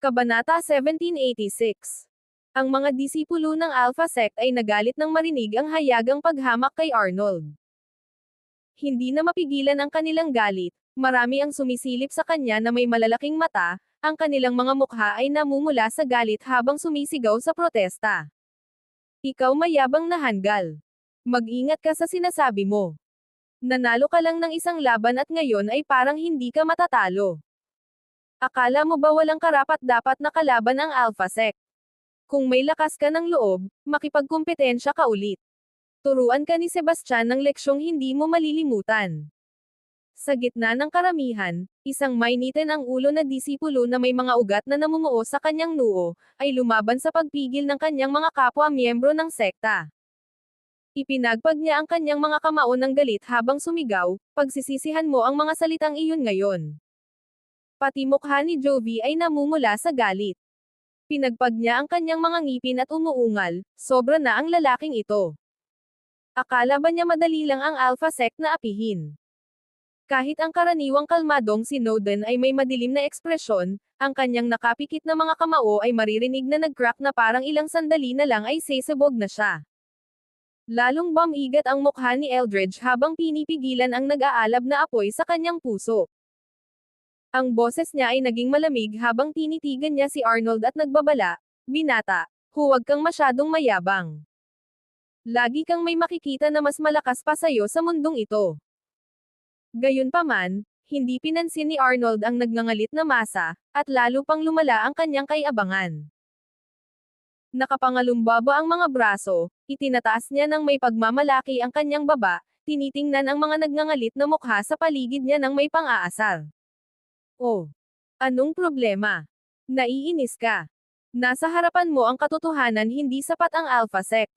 Kabanata 1786 Ang mga disipulo ng Alpha Sect ay nagalit nang marinig ang hayagang paghamak kay Arnold. Hindi na mapigilan ang kanilang galit, marami ang sumisilip sa kanya na may malalaking mata, ang kanilang mga mukha ay namumula sa galit habang sumisigaw sa protesta. Ikaw mayabang na hanggal. Mag-ingat ka sa sinasabi mo. Nanalo ka lang ng isang laban at ngayon ay parang hindi ka matatalo. Akala mo ba walang karapat dapat na kalaban ang Alpha Sec? Kung may lakas ka ng loob, makipagkumpetensya ka ulit. Turuan ka ni Sebastian ng leksyong hindi mo malilimutan. Sa gitna ng karamihan, isang mainitin ang ulo na disipulo na may mga ugat na namumuo sa kanyang noo, ay lumaban sa pagpigil ng kanyang mga kapwa miyembro ng sekta. Ipinagpag niya ang kanyang mga kamao ng galit habang sumigaw, pagsisisihan mo ang mga salitang iyon ngayon. Pati mukha ni Jovi ay namumula sa galit. Pinagpag niya ang kanyang mga ngipin at umuungal, sobra na ang lalaking ito. Akala ba niya madali lang ang Alpha Sect na apihin? Kahit ang karaniwang kalmadong si Snowden ay may madilim na ekspresyon, ang kanyang nakapikit na mga kamao ay maririnig na nag-crack na parang ilang sandali na lang ay sesabog na siya. Lalong bumigat ang mukha ni Eldridge habang pinipigilan ang nag-aalab na apoy sa kanyang puso. Ang boses niya ay naging malamig habang tinitigan niya si Arnold at nagbabala, Binata, huwag kang masyadong mayabang. Lagi kang may makikita na mas malakas pa sayo sa mundong ito. Gayunpaman, hindi pinansin ni Arnold ang nagngangalit na masa, at lalo pang lumala ang kanyang kaiabangan. Nakapangalumbaba ang mga braso, itinataas niya ng may pagmamalaki ang kanyang baba, tinitingnan ang mga nagngangalit na mukha sa paligid niya ng may pang-aasar. Oh. Anong problema? Naiinis ka. Nasa harapan mo ang katotohanan hindi sapat ang Alpha Sect.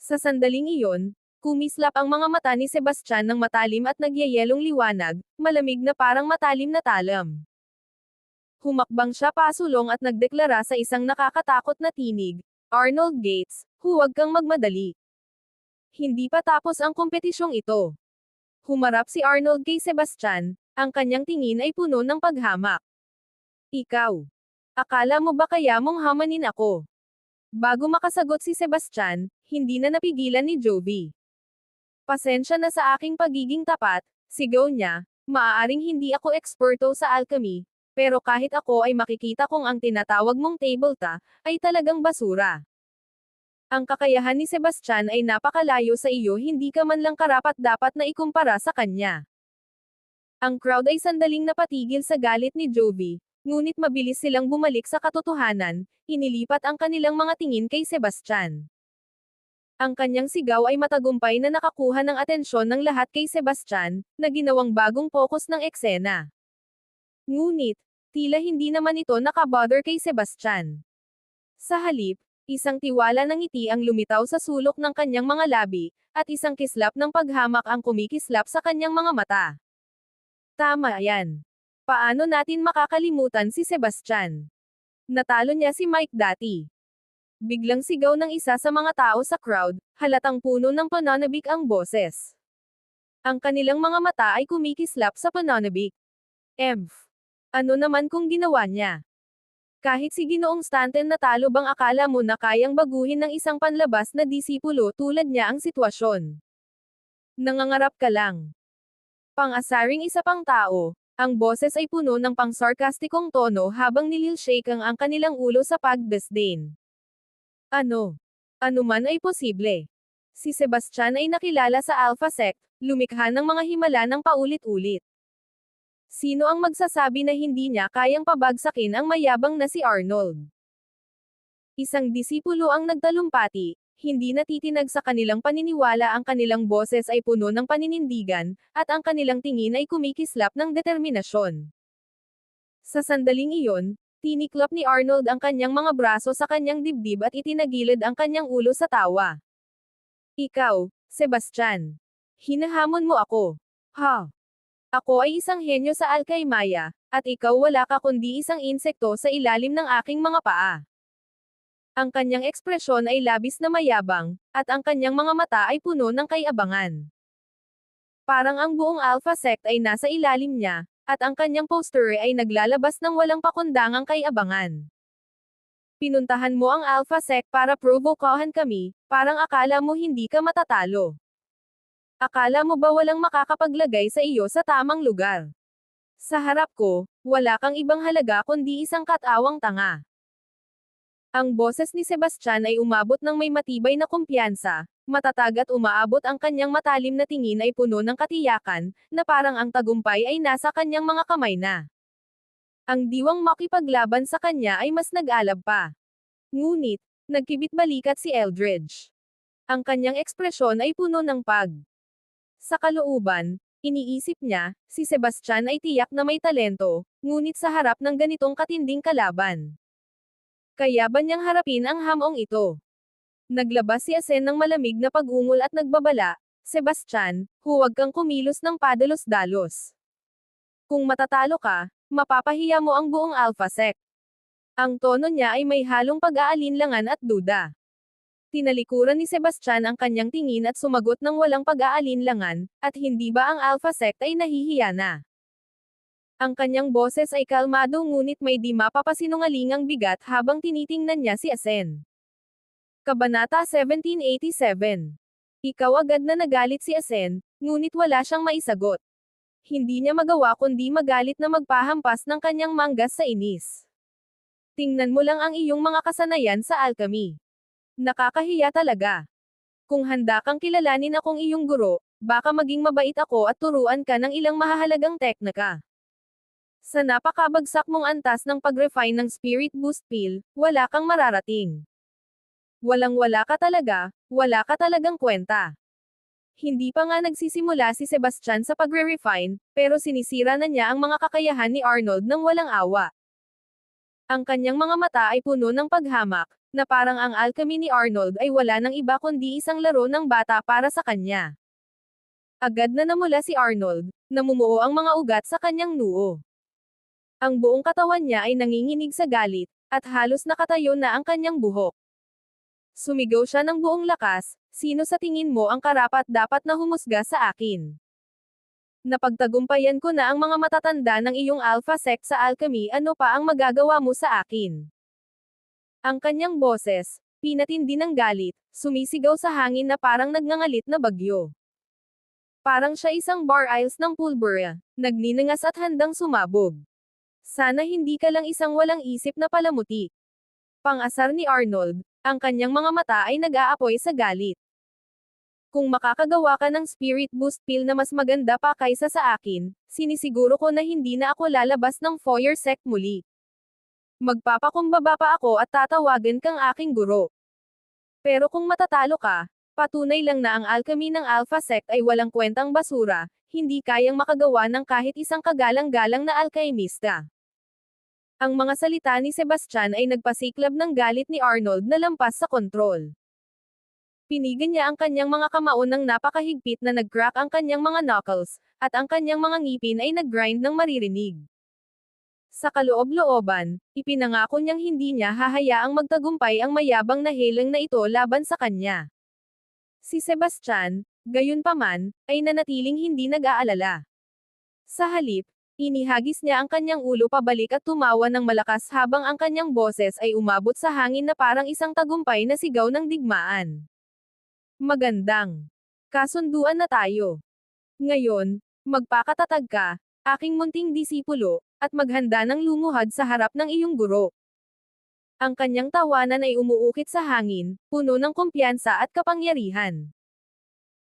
Sa sandaling iyon, kumislap ang mga mata ni Sebastian ng matalim at nagyayelong liwanag, malamig na parang matalim na talam. Humakbang siya pasulong at nagdeklara sa isang nakakatakot na tinig, Arnold Gates, huwag kang magmadali. Hindi pa tapos ang kompetisyong ito. Humarap si Arnold kay Sebastian, ang kanyang tingin ay puno ng paghamak. Ikaw. Akala mo ba kaya mong hamanin ako? Bago makasagot si Sebastian, hindi na napigilan ni Jovi. Pasensya na sa aking pagiging tapat, sigaw niya, maaaring hindi ako eksperto sa alchemy, pero kahit ako ay makikita kong ang tinatawag mong tabletop, ay talagang basura. Ang kakayahan ni Sebastian ay napakalayo sa iyo hindi ka man lang karapat dapat na ikumpara sa kanya. Ang crowd ay sandaling napatigil sa galit ni Jovi, ngunit mabilis silang bumalik sa katotohanan, inilipat ang kanilang mga tingin kay Sebastian. Ang kanyang sigaw ay matagumpay na nakakuha ng atensyon ng lahat kay Sebastian, na ginawang bagong focus ng eksena. Ngunit, tila hindi naman ito nakabother kay Sebastian. Sa halip, isang tiwala ng ngiti ang lumitaw sa sulok ng kanyang mga labi, at isang kislap ng paghamak ang kumikislap sa kanyang mga mata. Tama yan. Paano natin makakalimutan si Sebastian? Natalo niya si Mike dati. Biglang sigaw ng isa sa mga tao sa crowd, halatang puno ng pananabik ang boses. Ang kanilang mga mata ay kumikislap sa pananabik. Emph. Ano naman kung ginawa niya? Kahit si Ginoong Stanton natalo bang akala mo na kayang baguhin ng isang panlabas na disipulo tulad niya ang sitwasyon? Nangangarap ka lang. Pang-asaring isa pang tao, ang boses ay puno ng pang-sarkastikong tono habang nililshake ang ang kanilang ulo sa pagdesdin. Ano? Ano man ay posible. Si Sebastian ay nakilala sa Alpha Sect, lumikha ng mga himala ng paulit-ulit. Sino ang magsasabi na hindi niya kayang pabagsakin ang mayabang na si Arnold? Isang disipulo ang nagtalumpati, hindi natitinag sa kanilang paniniwala ang kanilang boses ay puno ng paninindigan, at ang kanilang tingin ay kumikislap ng determinasyon. Sa sandaling iyon, tiniklop ni Arnold ang kanyang mga braso sa kanyang dibdib at itinagilid ang kanyang ulo sa tawa. Ikaw, Sebastian. Hinahamon mo ako. Ha? Ako ay isang henyo sa Alkaymaya, at ikaw wala ka kundi isang insekto sa ilalim ng aking mga paa. Ang kanyang ekspresyon ay labis na mayabang, at ang kanyang mga mata ay puno ng kayabangan. Parang ang buong Alpha Sect ay nasa ilalim niya, at ang kanyang poster ay naglalabas ng walang pakundangang kay abangan. Pinuntahan mo ang Alpha Sec para provokahan kami, parang akala mo hindi ka matatalo. Akala mo ba walang makakapaglagay sa iyo sa tamang lugar? Sa harap ko, wala kang ibang halaga kundi isang katawang tanga. Ang boses ni Sebastian ay umabot ng may matibay na kumpiyansa, matatag at umaabot ang kanyang matalim na tingin ay puno ng katiyakan, na parang ang tagumpay ay nasa kanyang mga kamay na. Ang diwang makipaglaban sa kanya ay mas nag-alab pa. Ngunit, nagkibit balikat si Eldridge. Ang kanyang ekspresyon ay puno ng pag. Sa kalooban, iniisip niya, si Sebastian ay tiyak na may talento, ngunit sa harap ng ganitong katinding kalaban. Kaya ba niyang harapin ang hamong ito? Naglabas si Asen ng malamig na pag-ungol at nagbabala, Sebastian, huwag kang kumilos ng padalos-dalos. Kung matatalo ka, mapapahiya mo ang buong Alpha Sec. Ang tono niya ay may halong pag-aalinlangan at duda. Tinalikuran ni Sebastian ang kanyang tingin at sumagot ng walang pag-aalinlangan, at hindi ba ang Alpha Sect ay nahihiya na? Ang kanyang boses ay kalmado ngunit may di mapapasinungalingang bigat habang tinitingnan niya si Asen. Kabanata 1787 Ikaw agad na nagalit si Asen, ngunit wala siyang maisagot. Hindi niya magawa kundi magalit na magpahampas ng kanyang manggas sa inis. Tingnan mo lang ang iyong mga kasanayan sa alchemy. Nakakahiya talaga. Kung handa kang kilalanin akong iyong guro, baka maging mabait ako at turuan ka ng ilang mahahalagang teknika. Sa napakabagsak mong antas ng pag-refine ng Spirit Boost Pill, wala kang mararating. Walang-wala ka talaga, wala ka talagang kwenta. Hindi pa nga nagsisimula si Sebastian sa pagre-refine, pero sinisira na niya ang mga kakayahan ni Arnold ng walang awa. Ang kanyang mga mata ay puno ng paghamak, na parang ang alchemy ni Arnold ay wala ng iba kundi isang laro ng bata para sa kanya. Agad na namula si Arnold, namumuo ang mga ugat sa kanyang noo. Ang buong katawan niya ay nanginginig sa galit, at halos nakatayo na ang kanyang buhok. Sumigaw siya ng buong lakas, sino sa tingin mo ang karapat dapat na humusga sa akin? Napagtagumpayan ko na ang mga matatanda ng iyong alpha sect sa alchemy ano pa ang magagawa mo sa akin? Ang kanyang boses, pinatindi ng galit, sumisigaw sa hangin na parang nagngangalit na bagyo. Parang siya isang bar isles ng pulbura, nagninangas at handang sumabog. Sana hindi ka lang isang walang isip na palamuti. Pangasar ni Arnold, ang kanyang mga mata ay nag-aapoy sa galit. Kung makakagawa ka ng spirit boost pill na mas maganda pa kaysa sa akin, sinisiguro ko na hindi na ako lalabas ng foyer sect muli. Magpapakumbaba pa ako at tatawagan kang aking guro. Pero kung matatalo ka, patunay lang na ang alchemy ng Alpha Sect ay walang kwentang basura, hindi kayang makagawa ng kahit isang kagalang-galang na alkaimista. Ang mga salita ni Sebastian ay nagpasiklab ng galit ni Arnold na lampas sa kontrol. Pinigan niya ang kanyang mga kamao ng napakahigpit na nag-crack ang kanyang mga knuckles, at ang kanyang mga ngipin ay nag-grind ng maririnig. Sa kaloob-looban, ipinangako niyang hindi niya hahayaang magtagumpay ang mayabang na helang na ito laban sa kanya. Si Sebastian, gayunpaman, ay nanatiling hindi nag-aalala. Sa halip, Inihagis niya ang kanyang ulo pabalik at tumawa ng malakas habang ang kanyang boses ay umabot sa hangin na parang isang tagumpay na sigaw ng digmaan. Magandang. Kasunduan na tayo. Ngayon, magpakatatag ka, aking munting disipulo, at maghanda ng lumuhad sa harap ng iyong guro. Ang kanyang tawanan ay umuukit sa hangin, puno ng kumpiyansa at kapangyarihan.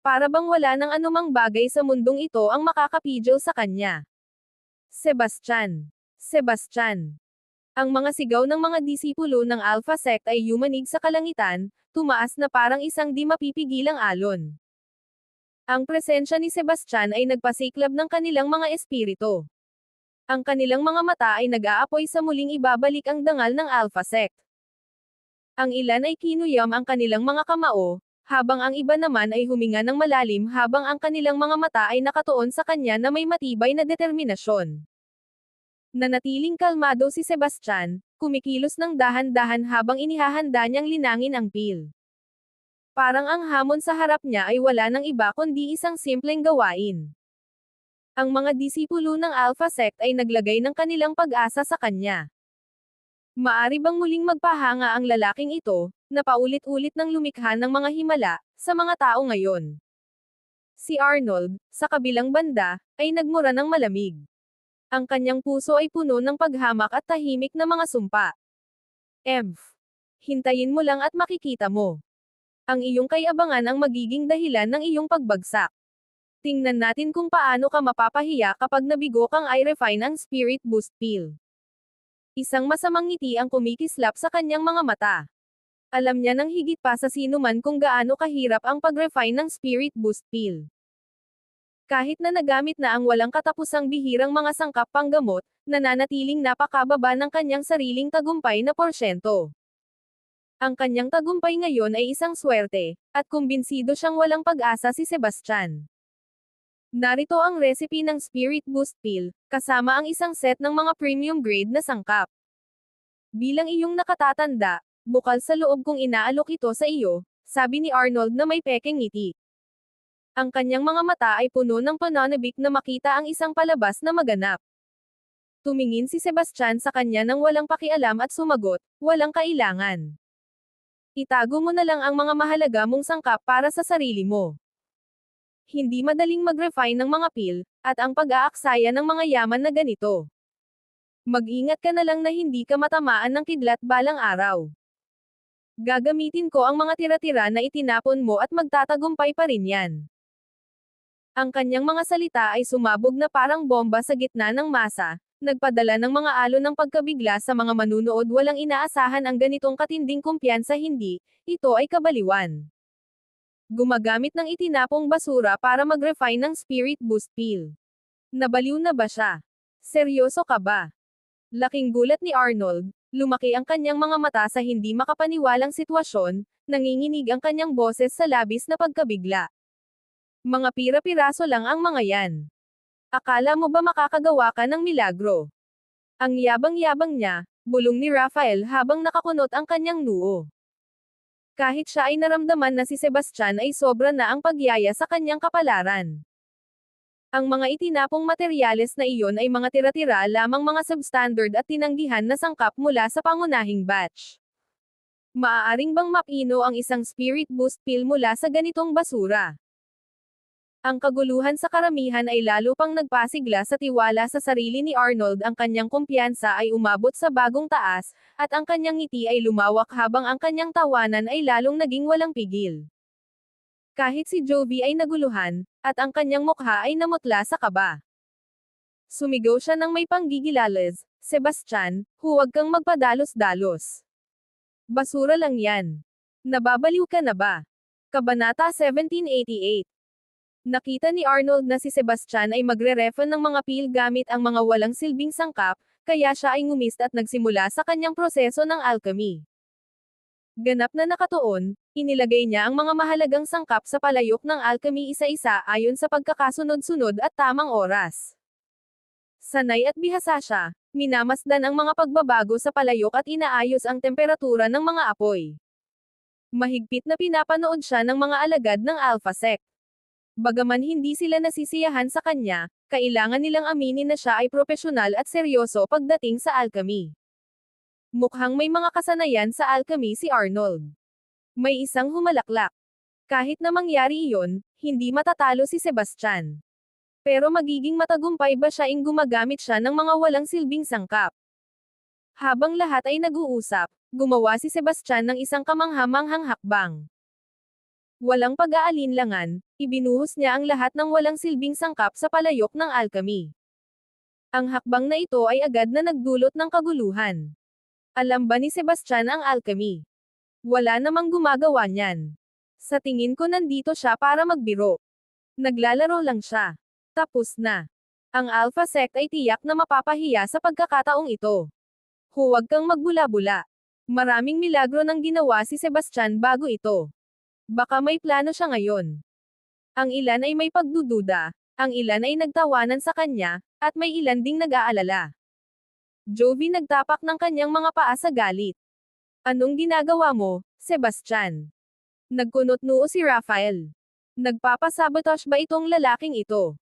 Para bang wala ng anumang bagay sa mundong ito ang makakapidyo sa kanya. Sebastian. Sebastian. Ang mga sigaw ng mga disipulo ng Alpha Sect ay yumanig sa kalangitan, tumaas na parang isang di mapipigilang alon. Ang presensya ni Sebastian ay nagpasiklab ng kanilang mga espiritu. Ang kanilang mga mata ay nag-aapoy sa muling ibabalik ang dangal ng Alpha Sect. Ang ilan ay kinuyam ang kanilang mga kamao, habang ang iba naman ay huminga ng malalim habang ang kanilang mga mata ay nakatuon sa kanya na may matibay na determinasyon. Nanatiling kalmado si Sebastian, kumikilos ng dahan-dahan habang inihahanda niyang linangin ang pil. Parang ang hamon sa harap niya ay wala ng iba kundi isang simpleng gawain. Ang mga disipulo ng Alpha Sect ay naglagay ng kanilang pag-asa sa kanya. Maari bang muling magpahanga ang lalaking ito, na paulit-ulit ng lumikha ng mga himala, sa mga tao ngayon? Si Arnold, sa kabilang banda, ay nagmura ng malamig. Ang kanyang puso ay puno ng paghamak at tahimik na mga sumpa. Ev. Hintayin mo lang at makikita mo. Ang iyong kayabangan ang magiging dahilan ng iyong pagbagsak. Tingnan natin kung paano ka mapapahiya kapag nabigo kang i-refine ang Spirit Boost Pill. Isang masamang ngiti ang kumikislap sa kanyang mga mata. Alam niya ng higit pa sa sino man kung gaano kahirap ang pag-refine ng Spirit Boost Pill. Kahit na nagamit na ang walang katapusang bihirang mga sangkap panggamot, nananatiling napakababa ng kanyang sariling tagumpay na porsyento. Ang kanyang tagumpay ngayon ay isang swerte, at kumbinsido siyang walang pag-asa si Sebastian. Narito ang recipe ng Spirit Boost Pill, kasama ang isang set ng mga premium grade na sangkap. Bilang iyong nakatatanda, bukal sa loob kong inaalok ito sa iyo, sabi ni Arnold na may pekeng ngiti. Ang kanyang mga mata ay puno ng pananabik na makita ang isang palabas na maganap. Tumingin si Sebastian sa kanya ng walang pakialam at sumagot, walang kailangan. Itago mo na lang ang mga mahalaga mong sangkap para sa sarili mo. Hindi madaling mag-refine ng mga pil, at ang pag-aaksaya ng mga yaman na ganito. Mag-ingat ka na lang na hindi ka matamaan ng kidlat balang araw. Gagamitin ko ang mga tira-tira na itinapon mo at magtatagumpay pa rin yan. Ang kanyang mga salita ay sumabog na parang bomba sa gitna ng masa, nagpadala ng mga alon ng pagkabigla sa mga manunood walang inaasahan ang ganitong katinding kumpiyansa hindi, ito ay kabaliwan. Gumagamit ng itinapong basura para mag-refine ng Spirit Boost Pill. Nabaliw na ba siya? Seryoso ka ba? Laking gulat ni Arnold, lumaki ang kanyang mga mata sa hindi makapaniwalang sitwasyon, nanginginig ang kanyang boses sa labis na pagkabigla. Mga pira-piraso lang ang mga yan. Akala mo ba makakagawa ka ng milagro? Ang yabang-yabang niya, bulong ni Rafael habang nakakunot ang kanyang noo. Kahit siya ay naramdaman na si Sebastian ay sobra na ang pagyaya sa kanyang kapalaran. Ang mga itinapong materyales na iyon ay mga tira-tira lamang mga substandard at tinanggihan na sangkap mula sa pangunahing batch. Maaaring bang mapino ang isang spirit boost pill mula sa ganitong basura? Ang kaguluhan sa karamihan ay lalo pang nagpasigla sa tiwala sa sarili ni Arnold ang kanyang kumpiyansa ay umabot sa bagong taas, at ang kanyang ngiti ay lumawak habang ang kanyang tawanan ay lalong naging walang pigil. Kahit si Jovi ay naguluhan, at ang kanyang mukha ay namutla sa kaba. Sumigaw siya ng may panggigilales, Sebastian, huwag kang magpadalos-dalos. Basura lang yan. Nababaliw ka na ba? Kabanata 1788 Nakita ni Arnold na si Sebastian ay magre-refan ng mga pil gamit ang mga walang silbing sangkap, kaya siya ay ngumist at nagsimula sa kanyang proseso ng alchemy. Ganap na nakatuon, inilagay niya ang mga mahalagang sangkap sa palayok ng alchemy isa-isa ayon sa pagkakasunod-sunod at tamang oras. Sanay at bihasa siya, minamasdan ang mga pagbabago sa palayok at inaayos ang temperatura ng mga apoy. Mahigpit na pinapanood siya ng mga alagad ng Alpha Sect. Bagaman hindi sila nasisiyahan sa kanya, kailangan nilang aminin na siya ay propesyonal at seryoso pagdating sa alchemy. Mukhang may mga kasanayan sa alchemy si Arnold. May isang humalaklak. Kahit na mangyari iyon, hindi matatalo si Sebastian. Pero magiging matagumpay ba siya ing gumagamit siya ng mga walang silbing sangkap? Habang lahat ay nag-uusap, gumawa si Sebastian ng isang kamanghamanghang hakbang. Walang pag-aalinlangan, ibinuhos niya ang lahat ng walang silbing sangkap sa palayok ng alchemy. Ang hakbang na ito ay agad na nagdulot ng kaguluhan. Alam ba ni Sebastian ang alchemy? Wala namang gumagawa niyan. Sa tingin ko nandito siya para magbiro. Naglalaro lang siya. Tapos na. Ang Alpha Sect ay tiyak na mapapahiya sa pagkakataong ito. Huwag kang magbula-bula. Maraming milagro nang ginawa si Sebastian bago ito. Baka may plano siya ngayon. Ang ilan ay may pagdududa, ang ilan ay nagtawanan sa kanya, at may ilan ding nag-aalala. Jovi nagtapak ng kanyang mga paa sa galit. Anong ginagawa mo, Sebastian? Nagkunot noo si Rafael. Nagpapasabotage ba itong lalaking ito?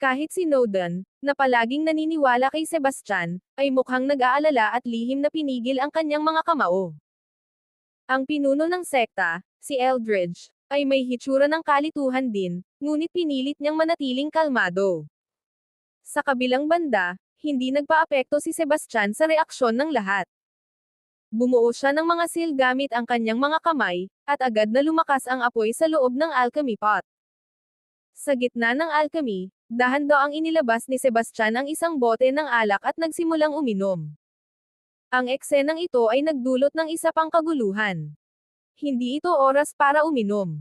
Kahit si Snowden, na palaging naniniwala kay Sebastian, ay mukhang nag-aalala at lihim na pinigil ang kanyang mga kamao. Ang pinuno ng sekta, si Eldridge, ay may hitsura ng kalituhan din, ngunit pinilit niyang manatiling kalmado. Sa kabilang banda, hindi nagpaapekto si Sebastian sa reaksyon ng lahat. Bumuo siya ng mga seal gamit ang kanyang mga kamay, at agad na lumakas ang apoy sa loob ng alchemy pot. Sa gitna ng alchemy, dahan-daang inilabas ni Sebastian ang isang bote ng alak at nagsimulang uminom. Ang eksenang ito ay nagdulot ng isa pang kaguluhan. Hindi ito oras para uminom.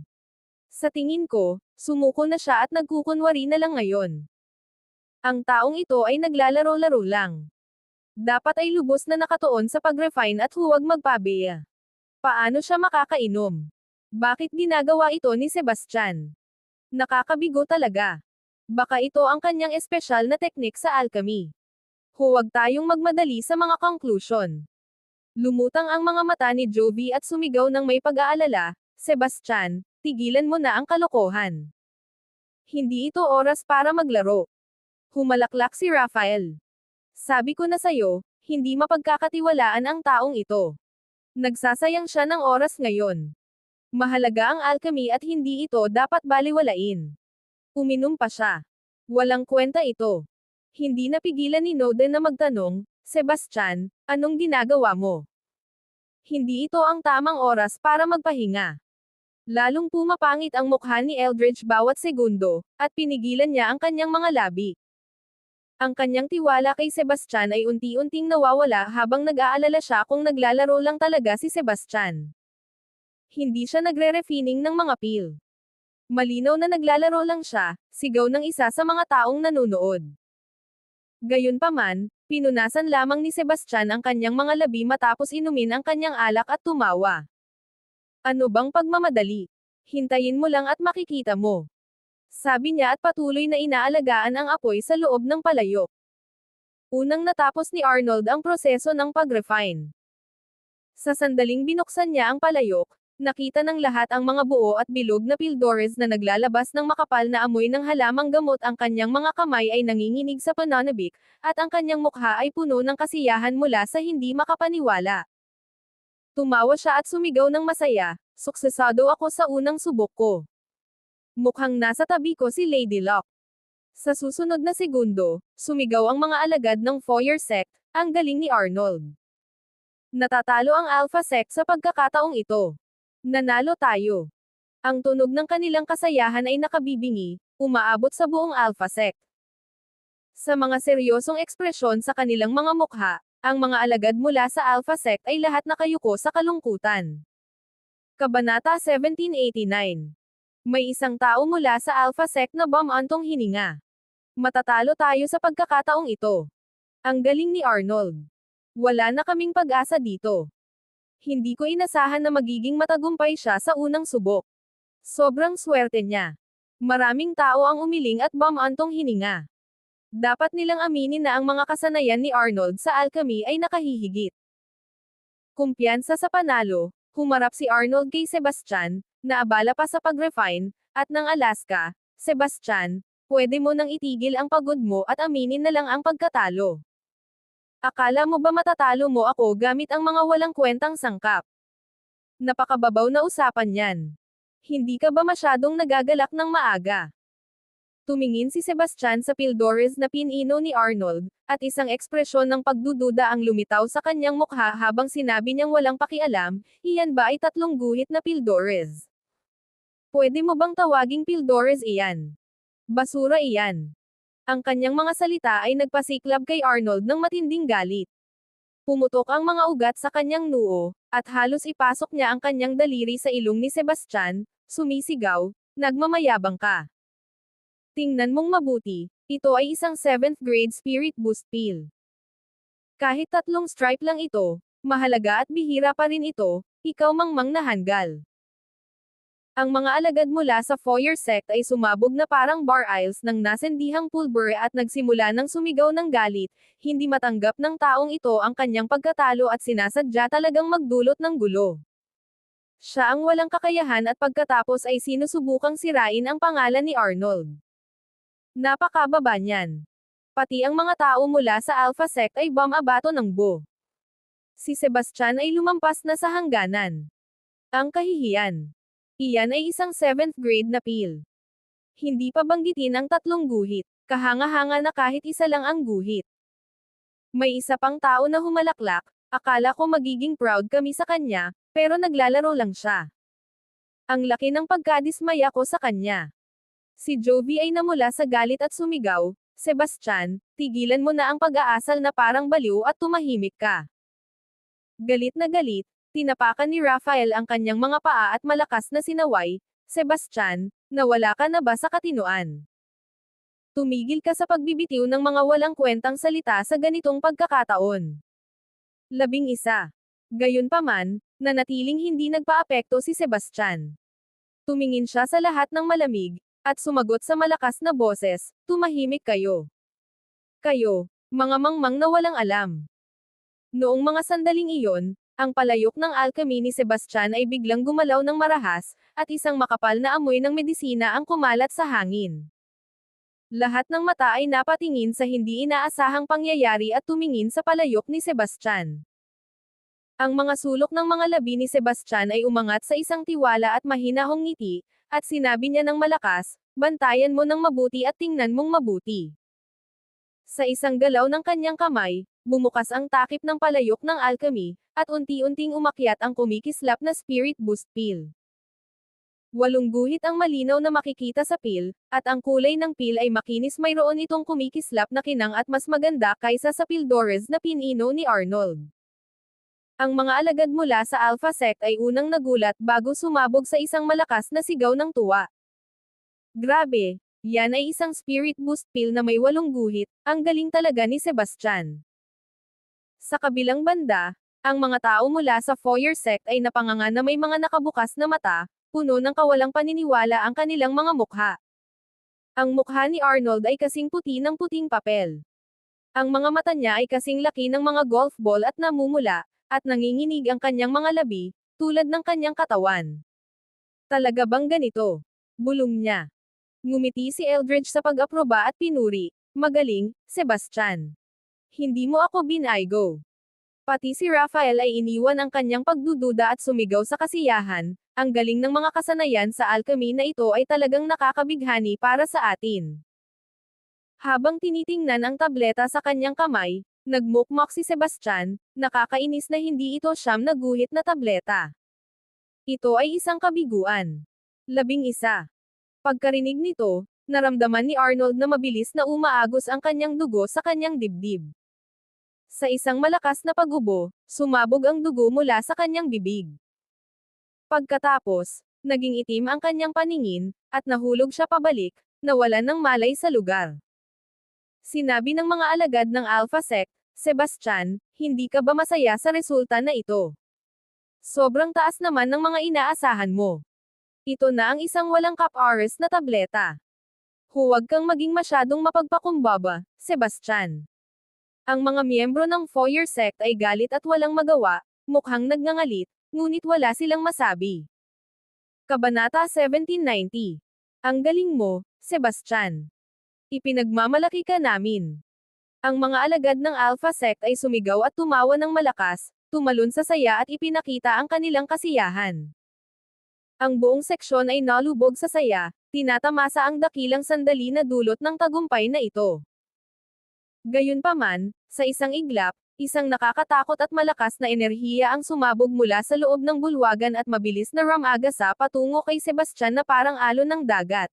Sa tingin ko, sumuko na siya at nagkukunwari na lang ngayon. Ang taong ito ay naglalaro-laro lang. Dapat ay lubos na nakatuon sa pag-refine at huwag magpabeya. Paano siya makakainom? Bakit ginagawa ito ni Sebastian? Nakakabigo talaga. Baka ito ang kanyang espesyal na teknik sa alchemy. Huwag tayong magmadali sa mga conclusion. Lumutang ang mga mata ni Jovi at sumigaw ng may pag-aalala, Sebastian, tigilan mo na ang kalokohan. Hindi ito oras para maglaro. Humalaklak si Rafael. Sabi ko na sayo, hindi mapagkakatiwalaan ang taong ito. Nagsasayang siya ng oras ngayon. Mahalaga ang alchemy at hindi ito dapat baliwalain. Uminom pa siya. Walang kwenta ito. Hindi napigilan ni Noden na magtanong, Sebastian, anong ginagawa mo? Hindi ito ang tamang oras para magpahinga. Lalong pumapangit ang mukha ni Eldridge bawat segundo, at pinigilan niya ang kanyang mga labi. Ang kanyang tiwala kay Sebastian ay unti-unting nawawala habang nag-aalala siya kung naglalaro lang talaga si Sebastian. Hindi siya nagre-refining ng mga pil. Malinaw na naglalaro lang siya, sigaw ng isa sa mga taong nanonood. Gayunpaman, pinunasan lamang ni Sebastian ang kanyang mga labi matapos inumin ang kanyang alak at tumawa. Ano bang pagmamadali? Hintayin mo lang at makikita mo. Sabi niya at patuloy na inaalagaan ang apoy sa loob ng palayok. Unang natapos ni Arnold ang proseso ng pag-refine. Sa sandaling binuksan niya ang palayok, Nakita ng lahat ang mga buo at bilog na pildores na naglalabas ng makapal na amoy ng halamang gamot ang kanyang mga kamay ay nanginginig sa pananabik, at ang kanyang mukha ay puno ng kasiyahan mula sa hindi makapaniwala. Tumawa siya at sumigaw ng masaya, suksesado ako sa unang subok ko. Mukhang nasa tabi ko si Lady Luck. Sa susunod na segundo, sumigaw ang mga alagad ng Foyer Sect, ang galing ni Arnold. Natatalo ang Alpha Sect sa pagkakataong ito. Nanalo tayo. Ang tunog ng kanilang kasayahan ay nakabibingi, umaabot sa buong Alpha Sect. Sa mga seryosong ekspresyon sa kanilang mga mukha, ang mga alagad mula sa Alpha Sect ay lahat nakayuko sa kalungkutan. Kabanata 1789 May isang tao mula sa Alpha Sect na bumantong hininga. Matatalo tayo sa pagkakataong ito. Ang galing ni Arnold. Wala na kaming pag-asa dito. Hindi ko inasahan na magiging matagumpay siya sa unang subok. Sobrang swerte niya. Maraming tao ang umiling at bumantong hininga. Dapat nilang aminin na ang mga kasanayan ni Arnold sa alchemy ay nakahihigit. Kumpiyansa sa panalo, humarap si Arnold kay Sebastian, na abala pa sa pag-refine, at ng Alaska, Sebastian, pwede mo nang itigil ang pagod mo at aminin na lang ang pagkatalo. Akala mo ba matatalo mo ako gamit ang mga walang kwentang sangkap? Napakababaw na usapan yan. Hindi ka ba masyadong nagagalak ng maaga? Tumingin si Sebastian sa Pildores na pinino ni Arnold, at isang ekspresyon ng pagdududa ang lumitaw sa kanyang mukha habang sinabi niyang walang pakialam, iyan ba ay tatlong guhit na Pildores? Pwede mo bang tawaging Pildores iyan? Basura iyan. Ang kanyang mga salita ay nagpasiklab kay Arnold ng matinding galit. Pumutok ang mga ugat sa kanyang noo, at halos ipasok niya ang kanyang daliri sa ilong ni Sebastian, sumisigaw, nagmamayabang ka. Tingnan mong mabuti, ito ay isang 7th grade spirit boost pill. Kahit tatlong stripe lang ito, mahalaga at bihira pa rin ito, ikaw mangmang nahanggal. Ang mga alagad mula sa Foyer sect ay sumabog na parang bar aisles ng nasendihang pulbure at nagsimula ng sumigaw ng galit, hindi matanggap ng taong ito ang kanyang pagkatalo at sinasadya talagang magdulot ng gulo. Siya ang walang kakayahan at pagkatapos ay sinusubukang sirain ang pangalan ni Arnold. Napakababa niyan. Pati ang mga tao mula sa Alpha Sect ay bumabato ng bo. Si Sebastian ay lumampas na sa hangganan. Ang kahihiyan. Iyan ay isang 7th grade na pil. Hindi pa banggitin ang tatlong guhit, kahanga-hanga na kahit isa lang ang guhit. May isa pang tao na humalaklak, akala ko magiging proud kami sa kanya, pero naglalaro lang siya. Ang laki ng pagkadismaya ko sa kanya. Si Jovi ay namula sa galit at sumigaw, Sebastian, tigilan mo na ang pag-aasal na parang baliw at tumahimik ka. Galit na galit, tinapakan ni Raphael ang kanyang mga paa at malakas na sinaway, Sebastian, nawala ka na ba sa katinuan? Tumigil ka sa pagbibitiw ng mga walang kwentang salita sa ganitong pagkakataon. Labing isa. Gayunpaman, nanatiling hindi nagpaapekto si Sebastian. Tumingin siya sa lahat ng malamig, at sumagot sa malakas na boses, tumahimik kayo. Kayo, mga mangmang na walang alam. Noong mga sandaling iyon, ang palayok ng alchemy ni Sebastian ay biglang gumalaw ng marahas, at isang makapal na amoy ng medisina ang kumalat sa hangin. Lahat ng mata ay napatingin sa hindi inaasahang pangyayari at tumingin sa palayok ni Sebastian. Ang mga sulok ng mga labi ni Sebastian ay umangat sa isang tiwala at mahinahong ngiti, at sinabi niya ng malakas, bantayan mo ng mabuti at tingnan mong mabuti. Sa isang galaw ng kanyang kamay, bumukas ang takip ng palayok ng alchemy, at unti-unting umakyat ang kumikislap na spirit boost pill. Walong guhit ang malinaw na makikita sa pill, at ang kulay ng pill ay makinis mayroon itong kumikislap na kinang at mas maganda kaysa sa Pildores na pinino ni Arnold. Ang mga alagad mula sa Alpha Sect ay unang nagulat bago sumabog sa isang malakas na sigaw ng tuwa. Grabe, yan ay isang spirit boost pill na may walong guhit, ang galing talaga ni Sebastian. Sa kabilang banda, ang mga tao mula sa Foyer Sect ay napanganga na may mga nakabukas na mata, puno ng kawalang paniniwala ang kanilang mga mukha. Ang mukha ni Arnold ay kasing puti ng puting papel. Ang mga mata niya ay kasing laki ng mga golf ball at namumula, at nanginginig ang kanyang mga labi, tulad ng kanyang katawan. Talaga bang ganito? Bulong niya. Ngumiti si Eldridge sa pag-aproba at pinuri. Magaling, Sebastian. Hindi mo ako binaygo. Pati si Raphael ay iniwan ang kanyang pagdududa at sumigaw sa kasiyahan, ang galing ng mga kasanayan sa alchemy na ito ay talagang nakakabighani para sa atin. Habang tinitingnan ang tableta sa kanyang kamay, nagmukmok si Sebastian, nakakainis na hindi ito siyam na guhit na tableta. Ito ay isang kabiguan. Labing isa. Pagkarinig nito, naramdaman ni Arnold na mabilis na umaagos ang kanyang dugo sa kanyang dibdib. Sa isang malakas na pagubo, sumabog ang dugo mula sa kanyang bibig. Pagkatapos, naging itim ang kanyang paningin, at nahulog siya pabalik, nawalan ng malay sa lugar. Sinabi ng mga alagad ng Alpha Sect, Sebastian, hindi ka ba masaya sa resulta na ito? Sobrang taas naman ng mga inaasahan mo. Ito na ang isang walang cap-aris na tableta. Huwag kang maging masyadong mapagpakumbaba, Sebastian. Ang mga miyembro ng Foyer Sect ay galit at walang magawa, mukhang nagngangalit, ngunit wala silang masabi. Kabanata 1790. Ang galing mo, Sebastian. Ipinagmamalaki ka namin. Ang mga alagad ng Alpha Sect ay sumigaw at tumawa ng malakas, tumalon sa saya at ipinakita ang kanilang kasiyahan. Ang buong seksyon ay nalubog sa saya, tinatamasa ang dakilang sandali na dulot ng tagumpay na ito. Gayunpaman, sa isang iglap, isang nakakatakot at malakas na enerhiya ang sumabog mula sa loob ng bulwagan at mabilis na ramagasa patungo kay Sebastian na parang alon ng dagat.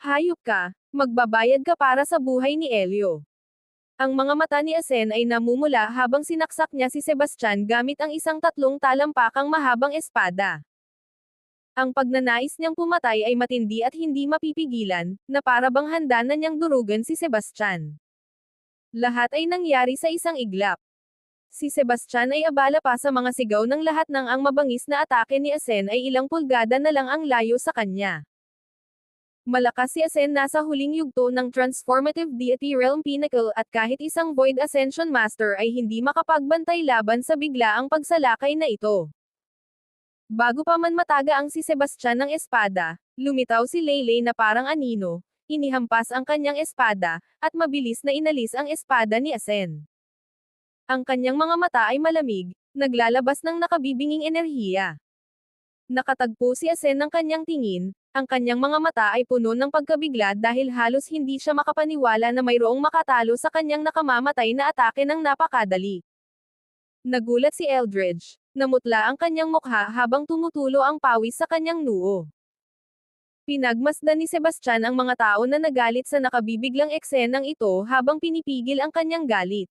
Hayop ka, magbabayad ka para sa buhay ni Elio. Ang mga mata ni Asen ay namumula habang sinaksak niya si Sebastian gamit ang isang tatlong talampakang mahabang espada. Ang pagnanais niyang pumatay ay matindi at hindi mapipigilan, na para bang handa na niyang durugan si Sebastian. Lahat ay nangyari sa isang iglap. Si Sebastian ay abala pa sa mga sigaw ng lahat ng ang mabangis na atake ni Asen ay ilang pulgada na lang ang layo sa kanya. Malakas si Asen nasa huling yugto ng Transformative Deity Realm Pinnacle at kahit isang Void Ascension Master ay hindi makapagbantay laban sa biglaang pagsalakay na ito. Bago pa man mataga ang si Sebastian ng espada, lumitaw si Leylay na parang anino, inihampas ang kanyang espada, at mabilis na inalis ang espada ni Asen. Ang kanyang mga mata ay malamig, naglalabas ng nakabibinging enerhiya. Nakatagpo si Asen ng kanyang tingin, ang kanyang mga mata ay puno ng pagkabigla dahil halos hindi siya makapaniwala na mayroong makatalo sa kanyang nakamamatay na atake ng napakadali. Nagulat si Eldridge, namutla ang kanyang mukha habang tumutulo ang pawis sa kanyang noo. Pinagmasdan ni Sebastian ang mga tao na nagalit sa nakabibiglang eksenang ito habang pinipigil ang kanyang galit.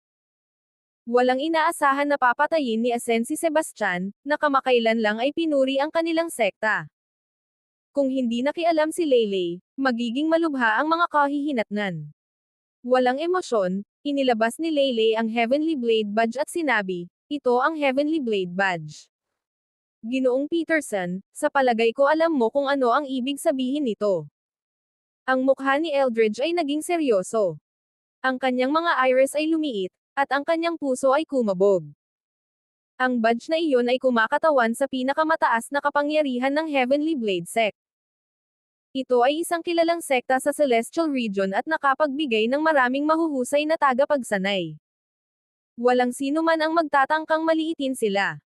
Walang inaasahan na papatayin ni Asen si Sebastian, na kamakailan lang ay pinuri ang kanilang sekta. Kung hindi nakialam si Lele, magiging malubha ang mga kahihinatnan. Walang emosyon, inilabas ni Lele ang Heavenly Blade Badge at sinabi, ito ang Heavenly Blade Badge. Ginoong Peterson, sa palagay ko alam mo kung ano ang ibig sabihin nito. Ang mukha ni Eldridge ay naging seryoso. Ang kanyang mga iris ay lumiit, at ang kanyang puso ay kumabog. Ang badge na iyon ay kumakatawan sa pinakamataas na kapangyarihan ng Heavenly Blade Sect. Ito ay isang kilalang sekta sa Celestial Region at nakapagbigay ng maraming mahuhusay na tagapagsanay. Walang sino man ang magtatangkang maliitin sila.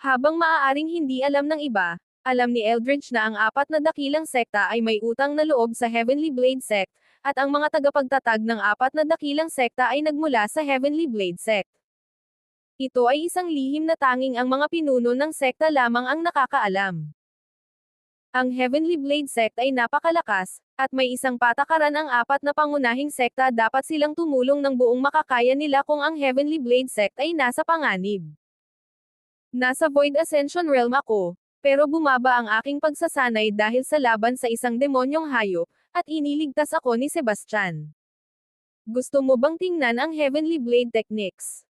Habang maaaring hindi alam ng iba, alam ni Eldridge na ang apat na dakilang sekta ay may utang na loob sa Heavenly Blade Sect, at ang mga tagapagtatag ng apat na dakilang sekta ay nagmula sa Heavenly Blade Sect. Ito ay isang lihim na tanging ang mga pinuno ng sekta lamang ang nakakaalam. Ang Heavenly Blade Sect ay napakalakas, at may isang patakaran ang apat na pangunahing sekta dapat silang tumulong ng buong makakaya nila kung ang Heavenly Blade Sect ay nasa panganib. Nasa Void Ascension Realm ako, pero bumaba ang aking pagsasanay dahil sa laban sa isang demonyong hayop, at iniligtas ako ni Sebastian. Gusto mo bang tingnan ang Heavenly Blade Techniques?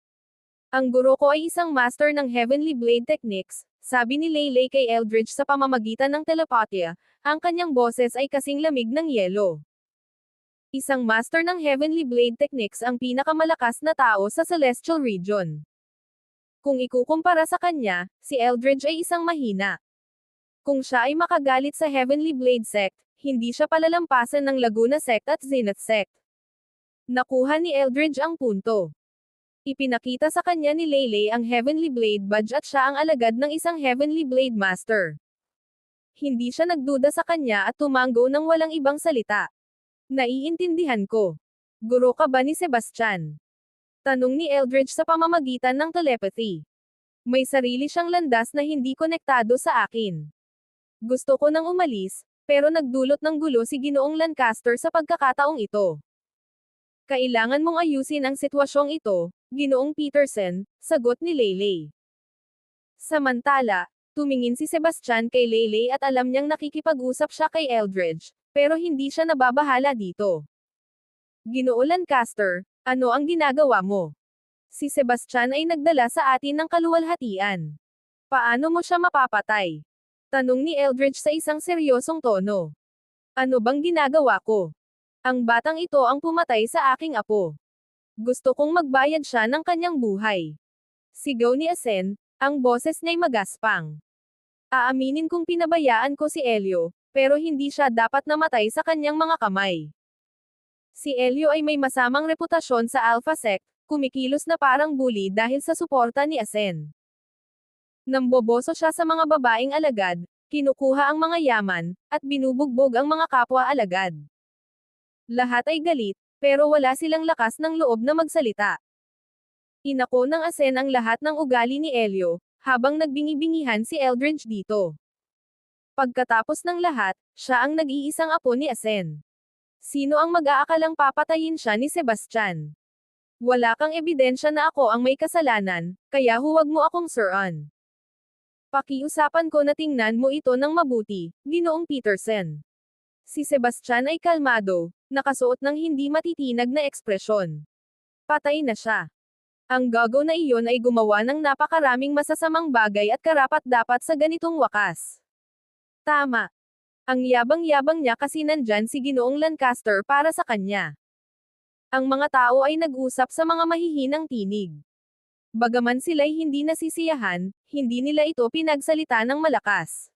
Ang guro ko ay isang master ng Heavenly Blade Techniques, sabi ni Leylay kay Eldridge sa pamamagitan ng telepatya, ang kanyang boses ay kasing lamig ng yelo. Isang master ng Heavenly Blade Techniques ang pinakamalakas na tao sa Celestial Region. Kung ikukumpara sa kanya, si Eldridge ay isang mahina. Kung siya ay makagalit sa Heavenly Blade Sect, hindi siya palalampasan ng Laguna Sect at Zenith Sect. Nakuha ni Eldridge ang punto. Ipinakita sa kanya ni Lele ang Heavenly Blade Badge at siya ang alagad ng isang Heavenly Blade Master. Hindi siya nagduda sa kanya at tumanggo ng walang ibang salita. Naiintindihan ko. Guro ka ba ni Sebastian? Tanong ni Eldridge sa pamamagitan ng telepathy. May sarili siyang landas na hindi konektado sa akin. Gusto ko nang umalis, pero nagdulot ng gulo si Ginoong Lancaster sa pagkakataong ito. Kailangan mong ayusin ang sitwasyong ito, Ginoong Peterson, sagot ni Lele. Samantala, tumingin si Sebastian kay Lele at alam niyang nakikipag-usap siya kay Eldridge, pero hindi siya nababahala dito. Ginoo Lancaster, ano ang ginagawa mo? Si Sebastian ay nagdala sa atin ng kaluwalhatian. Paano mo siya mapapatay? Tanong ni Eldridge sa isang seryosong tono. Ano bang ginagawa ko? Ang batang ito ang pumatay sa aking apo. Gusto kong magbayad siya ng kanyang buhay. Sigaw ni Asen, ang boses niya'y magaspang. Aaminin kong pinabayaan ko si Elio, pero hindi siya dapat namatay sa kanyang mga kamay. Si Elio ay may masamang reputasyon sa Alpha Sect, kumikilos na parang bully dahil sa suporta ni Asen. Namboboso siya sa mga babaeng alagad, kinukuha ang mga yaman, at binubugbog ang mga kapwa alagad. Lahat ay galit, pero wala silang lakas ng loob na magsalita. Inako ng Asen ang lahat ng ugali ni Elio, habang nagbingi-bingihan si Eldridge dito. Pagkatapos ng lahat, siya ang nag-iisang apo ni Asen. Sino ang mag-aakalang papatayin siya ni Sebastian? Wala kang ebidensya na ako ang may kasalanan, kaya huwag mo akong suran. Pakiusapan ko na tingnan mo ito ng mabuti, Ginoong Peterson. Si Sebastian ay kalmado, nakasuot ng hindi matitinag na ekspresyon. Patay na siya. Ang gago na iyon ay gumawa ng napakaraming masasamang bagay at karapat-dapat sa ganitong wakas. Tama. Ang yabang-yabang niya kasi nandyan si Ginoong Lancaster para sa kanya. Ang mga tao ay nag-usap sa mga mahihinang tinig. Bagaman sila'y hindi nasisiyahan, hindi nila ito pinagsalita ng malakas.